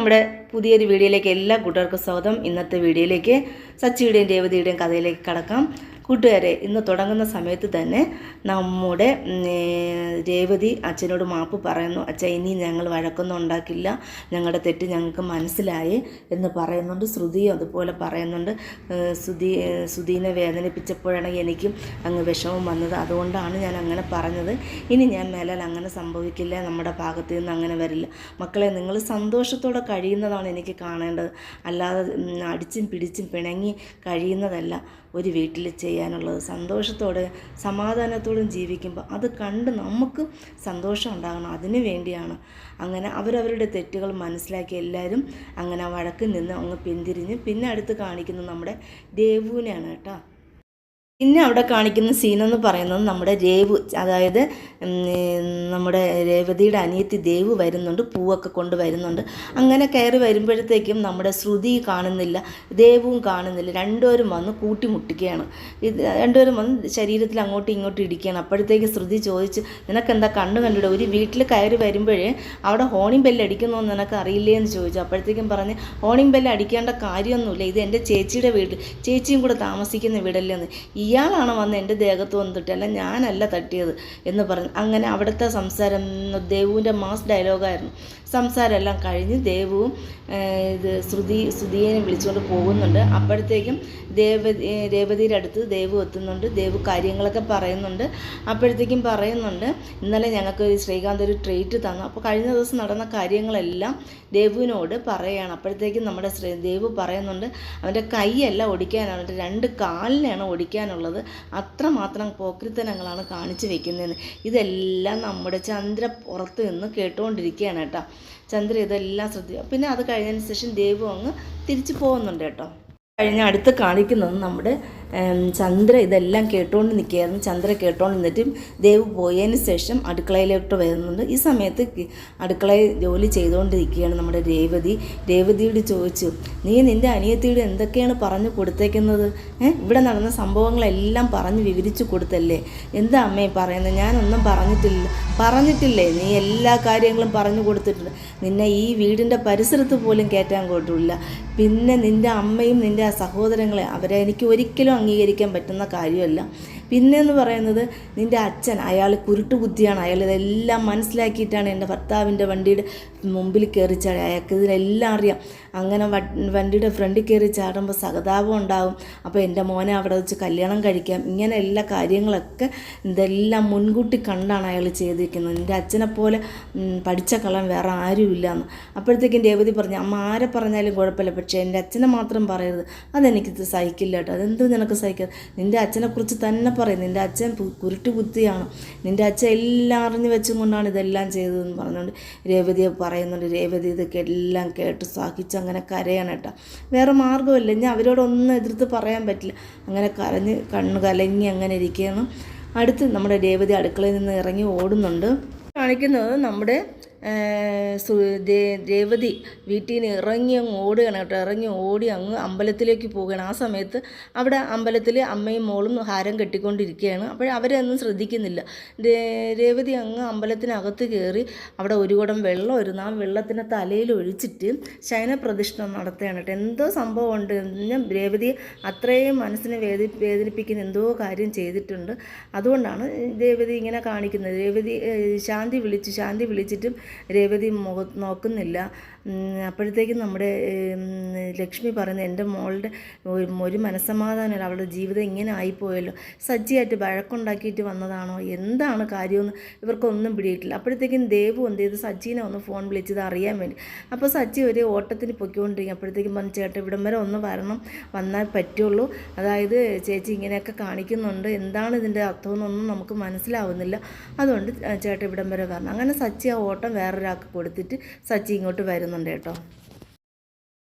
നമ്മുടെ പുതിയൊരു വീഡിയോയിലേക്ക് എല്ലാ കൂട്ടുകാർക്കും സ്വാഗതം. ഇന്നത്തെ വീഡിയോയിലേക്ക് സച്ചിയുടെയും രേവതിയുടെയും കഥയിലേക്ക് കടക്കാം. കൂട്ടുകാരെ ഇന്ന് തുടങ്ങുന്ന സമയത്ത് തന്നെ നമ്മുടെ രേവതി അച്ഛനോട് മാപ്പ് പറയുന്നു അച്ഛ ഇനി ഞങ്ങൾ വഴക്കൊന്നും ഉണ്ടാക്കില്ല ഞങ്ങളുടെ തെറ്റ് ഞങ്ങൾക്ക് മനസ്സിലായി എന്ന് പറയുന്നുണ്ട്. ശ്രുതിയും അതുപോലെ പറയുന്നുണ്ട്. ശ്രുതി ശ്രുതിനെ വേദനിപ്പിച്ചപ്പോഴാണ് എനിക്കും അങ്ങ് വിഷമം വന്നത്. അതുകൊണ്ടാണ് ഞാൻ അങ്ങനെ പറഞ്ഞത്. ഇനി ഞാൻ മേലാൽ അങ്ങനെ സംഭവിക്കില്ല നമ്മുടെ ഭാഗത്ത് നിന്ന് അങ്ങനെ വരില്ല. മക്കളെ നിങ്ങൾ സന്തോഷത്തോടെ കഴിയുന്നതാണ് എനിക്ക് കാണേണ്ടത്. അല്ലാതെ അടിച്ചും പിടിച്ചും പിണങ്ങി കഴിയുന്നതല്ല ഒരു വീട്ടിൽ ചെയ്യാനുള്ളത് സന്തോഷത്തോടെ സമാധാനത്തോടും ജീവിക്കുമ്പോൾ അത് കണ്ട് നമുക്ക് സന്തോഷം ഉണ്ടാകണം. അതിനു വേണ്ടിയാണ്. അങ്ങനെ അവരവരുടെ തെറ്റുകൾ മനസ്സിലാക്കി എല്ലാവരും അങ്ങനെ വഴക്കിൽ നിന്ന് അങ്ങ് പിന്തിരിഞ്ഞ് പിന്നെ അടുത്ത് കാണിക്കുന്നത് നമ്മുടെ ദേവുവിനെയാണ് കേട്ടോ. പിന്നെ അവിടെ കാണിക്കുന്ന സീനെന്ന് പറയുന്നത് നമ്മുടെ രേവു അതായത് നമ്മുടെ രേവതിയുടെ അനിയത്തി ദേവ് വരുന്നുണ്ട് പൂവൊക്കെ കൊണ്ട് വരുന്നുണ്ട്. അങ്ങനെ കയറി വരുമ്പോഴത്തേക്കും നമ്മുടെ ശ്രുതി കാണുന്നില്ല ദേവും കാണുന്നില്ല. രണ്ടുപേരും വന്ന് കൂട്ടിമുട്ടിക്കുകയാണ്. ഇത് രണ്ടുപേരും വന്ന് ശരീരത്തിൽ അങ്ങോട്ടും ഇങ്ങോട്ടും ഇടിക്കുകയാണ്. അപ്പോഴത്തേക്ക് ശ്രുതി ചോദിച്ച് നിനക്കെന്താ കണ്ണു കണ്ടിട്ട്? ഒരു വീട്ടിൽ കയറി വരുമ്പോഴേ അവിടെ ഹോണിംഗ് ബെല്ല് അടിക്കുന്നതെന്ന് നിനക്ക് അറിയില്ലേ എന്ന് ചോദിച്ചു. അപ്പോഴത്തേക്കും പറഞ്ഞ് ഹോണിംഗ് ബെല്ല് അടിക്കേണ്ട കാര്യമൊന്നുമില്ല. ഇത് എന്റെ ചേച്ചിയുടെ വീട്. ചേച്ചിയും കൂടെ താമസിക്കുന്ന വീടല്ലേ? എന്ന്. ഇയാളാണ് വന്ന് എന്റെ ദേഹത്ത് വന്നിട്ട് അല്ല ഞാനല്ല തട്ടിയത് എന്ന് പറഞ്ഞു അങ്ങനെ അവിടുത്തെ സംസാരം ദേവുവിന്റെ മാസ് ഡയലോഗായിരുന്നു. സംസാരമെല്ലാം കഴിഞ്ഞ് ദേവുവും ഇത് ശ്രുതി ശ്രുതിയേനെ വിളിച്ചുകൊണ്ട് പോകുന്നുണ്ട്. അപ്പോഴത്തേക്കും ദേവതി രേവതിയുടെ അടുത്ത് ദേവു എത്തുന്നുണ്ട്. ദേവു കാര്യങ്ങളൊക്കെ പറയുന്നുണ്ട്. അപ്പോഴത്തേക്കും പറയുന്നുണ്ട് ഇന്നലെ ഞങ്ങൾക്ക് ശ്രീകാന്ത് ഒരു ട്രീറ്റ് തന്നു. അപ്പോൾ കഴിഞ്ഞ ദിവസം നടന്ന കാര്യങ്ങളെല്ലാം ദേവുവിനോട് പറയുകയാണ് അപ്പോഴത്തേക്കും നമ്മുടെ ശ്രീ ദേവു പറയുന്നുണ്ട് അവന്റെ കൈയല്ല ഒടിക്കാനാണ്. രണ്ട് കാലിനാണ് ഒടിക്കാനുള്ളത്. അത്രമാത്രം പോക്രിത്തനങ്ങളാണ് കാണിച്ചു വെക്കുന്നതെന്ന്. ഇതെല്ലാം നമ്മുടെ ചന്ദ്ര പുറത്ത് നിന്ന് കേട്ടുകൊണ്ടിരിക്കുകയാണ് കേട്ടോ. ചന്ദ്ര ഇതെല്ലാം ശ്രദ്ധിക്കുക പിന്നെ അത് കഴിഞ്ഞതിന് ശേഷം ദേവു അങ്ങ് തിരിച്ചു പോകുന്നുണ്ട് കേട്ടോ. കഴിഞ്ഞ അടുത്ത് കാണിക്കുന്നത് നമ്മുടെ ചന്ദ്ര ഇതെല്ലാം കേട്ടുകൊണ്ട് നിൽക്കുകയായിരുന്നു ചന്ദ്ര കേട്ടുകൊണ്ട് നിന്നിട്ട് ദേവ് പോയതിന് ശേഷം അടുക്കളയിലോട്ട് വരുന്നുണ്ട്. ഈ സമയത്ത് അടുക്കളയിൽ ജോലി ചെയ്തുകൊണ്ടിരിക്കുകയാണ് നമ്മുടെ രേവതി. രേവതിയോട് ചോദിച്ചു നീ നിന്റെ അനിയത്തിയോട് എന്തൊക്കെയാണ് പറഞ്ഞു കൊടുത്തേക്കുന്നത്? ഇവിടെ നടന്ന സംഭവങ്ങളെല്ലാം പറഞ്ഞ് വിവരിച്ചു കൊടുത്തല്ലേ? എന്താ അമ്മേ പറയുന്നത് ഞാനൊന്നും പറഞ്ഞിട്ടില്ല പറഞ്ഞിട്ടില്ലേ? നീ എല്ലാ കാര്യങ്ങളും പറഞ്ഞു കൊടുത്തിട്ടുണ്ട് നിന്നെ ഈ വീടിന്റെ പരിസരത്ത് പോലും കയറ്റാൻ കൊണ്ടില്ല പിന്നെ നിന്റെ അമ്മയും നിന്റെ സഹോദരങ്ങളെ അവരെ എനിക്ക് ഒരിക്കലും അംഗീകരിക്കാൻ പറ്റുന്ന കാര്യമല്ല. പിന്നെ എന്ന് പറയുന്നത് നിന്റെ അച്ഛൻ അയാൾ കുരുട്ട് ബുദ്ധിയാണ്. അയാൾ ഇതെല്ലാം മനസ്സിലാക്കിയിട്ടാണ് എന്റെ ഭർത്താവിന്റെ വണ്ടിയുടെ മുമ്പിൽ കയറി ചാടി. അയാൾക്ക് ഇതിലെല്ലാം അറിയാം. അങ്ങനെ വണ്ടിയുടെ ഫ്രണ്ടിൽ കയറി ചാടുമ്പോൾ സഹതാപം ഉണ്ടാകും അപ്പോൾ എന്റെ മോനെ അവിടെ വെച്ച് കല്യാണം കഴിക്കാം. ഇങ്ങനെ എല്ലാ കാര്യങ്ങളൊക്കെ ഇതെല്ലാം മുൻകൂട്ടി കണ്ടാണ് അയാൾ ചെയ്തിരിക്കുന്നത്. എന്റെ അച്ഛനെ പോലെ പഠിച്ച കള്ളൻ വേറെ ആരുമില്ല എന്ന് അപ്പോഴത്തേക്കും രേവതി പറഞ്ഞു അമ്മ ആരെ പറഞ്ഞാലും കുഴപ്പമില്ല. പക്ഷേ എന്റെ അച്ഛനെ മാത്രം പറയരുത്. അതെനിക്ക് സഹിക്കില്ല കേട്ടോ. അതെന്ത് നിനക്ക് സഹിക്കാതെ നിന്റെ അച്ഛനെക്കുറിച്ച് തന്നെ പറയും നിന്റെ അച്ഛൻ കുരുട്ട് ബുദ്ധിയാണ്. നിന്റെ അച്ഛൻ എല്ലാം അറിഞ്ഞു വെച്ചും കൊണ്ടാണ് ഇതെല്ലാം ചെയ്തതെന്ന് പറഞ്ഞുകൊണ്ട് രേവതിയെ പറയുന്നുണ്ട്. രേവതി ഇതൊക്കെ എല്ലാം കേട്ട് സഹിച്ച് അങ്ങനെ കരയാണ് കേട്ടോ. വേറെ മാർഗമില്ല. ഞാൻ അവരോടൊന്നും എതിർത്ത് പറയാൻ പറ്റില്ല. അങ്ങനെ കരഞ്ഞ് കണ്ണ് കലങ്ങി അങ്ങനെ ഇരിക്കുകയാണ്. അടുത്ത് നമ്മുടെ രേവതി അടുക്കളയിൽ നിന്ന് ഇറങ്ങി ഓടുന്നുണ്ട്. കാണിക്കുന്നത് നമ്മുടെ രേവതി വീട്ടിൽ നിന്ന് ഇറങ്ങി അങ്ങ് ഓടുകയാണ് കേട്ടോ. ഇറങ്ങി ഓടി അങ്ങ് അമ്പലത്തിലേക്ക് പോവുകയാണ്. ആ സമയത്ത് അവിടെ അമ്പലത്തിൽ അമ്മയും മോളും ഹാരം കെട്ടിക്കൊണ്ടിരിക്കുകയാണ്. അപ്പോൾ അവരൊന്നും ശ്രദ്ധിക്കുന്നില്ല. രേവതി അങ്ങ് അമ്പലത്തിനകത്ത് കയറി അവിടെ ഒരു കുടം വെള്ളം ഒരു ആ വെള്ളത്തിന്റെ തലയിൽ ഒഴിച്ചിട്ട് ശയനപ്രതിഷ്ഠ നടത്തുകയാണ് കേട്ടോ. എന്തോ സംഭവമുണ്ട് ഞാൻ രേവതി അത്രയും മനസ്സിനെ വേദി വേദനിപ്പിക്കുന്ന എന്തോ കാര്യം ചെയ്തിട്ടുണ്ട്. അതുകൊണ്ടാണ് രേവതി ഇങ്ങനെ കാണിക്കുന്നത്. രേവതി ശാന്തി വിളിച്ചു ശാന്തി വിളിച്ചിട്ടും രേവതി മുഖ നോക്കുന്നില്ല. അപ്പോഴത്തേക്കും നമ്മുടെ ലക്ഷ്മി പറയുന്നത് എന്റെ മോളുടെ ഒരു മനസ്സമാധാനമല്ല. അവളുടെ ജീവിതം ഇങ്ങനെ ആയിപ്പോയല്ലോ. സജ്ജിയായിട്ട് വഴക്കുണ്ടാക്കിയിട്ട് വന്നതാണോ? എന്താണ് കാര്യമെന്ന് ഇവർക്കൊന്നും പിടിയിട്ടില്ല. അപ്പോഴത്തേക്കും ദേവു എന്ത് ചെയ്തു? സജ്ജീനെ ഒന്ന് ഫോൺ വിളിച്ചത് അറിയാൻ വേണ്ടി. അപ്പോൾ സജ്ജി ഒരു ഓട്ടത്തിന് പൊയ്ക്കൊണ്ടിരിക്കും അപ്പോഴത്തേക്കും പറഞ്ഞു ചേട്ടൻ ഇവിടം വരെ ഒന്ന് വരണം. വന്നാൽ പറ്റുള്ളൂ. അതായത് ചേച്ചി ഇങ്ങനെയൊക്കെ കാണിക്കുന്നുണ്ട്. എന്താണ് ഇതിന്റെ അർത്ഥമെന്നൊന്നും നമുക്ക് മനസ്സിലാവുന്നില്ല. അതുകൊണ്ട് ചേട്ടൻ ഇവിടം വരെ വരണം. അങ്ങനെ സച്ചി ആ ഓട്ടം വേറൊരാൾക്ക് കൊടുത്തിട്ട് സച്ചി ഇങ്ങോട്ട് വരുന്നുണ്ട് കേട്ടോ.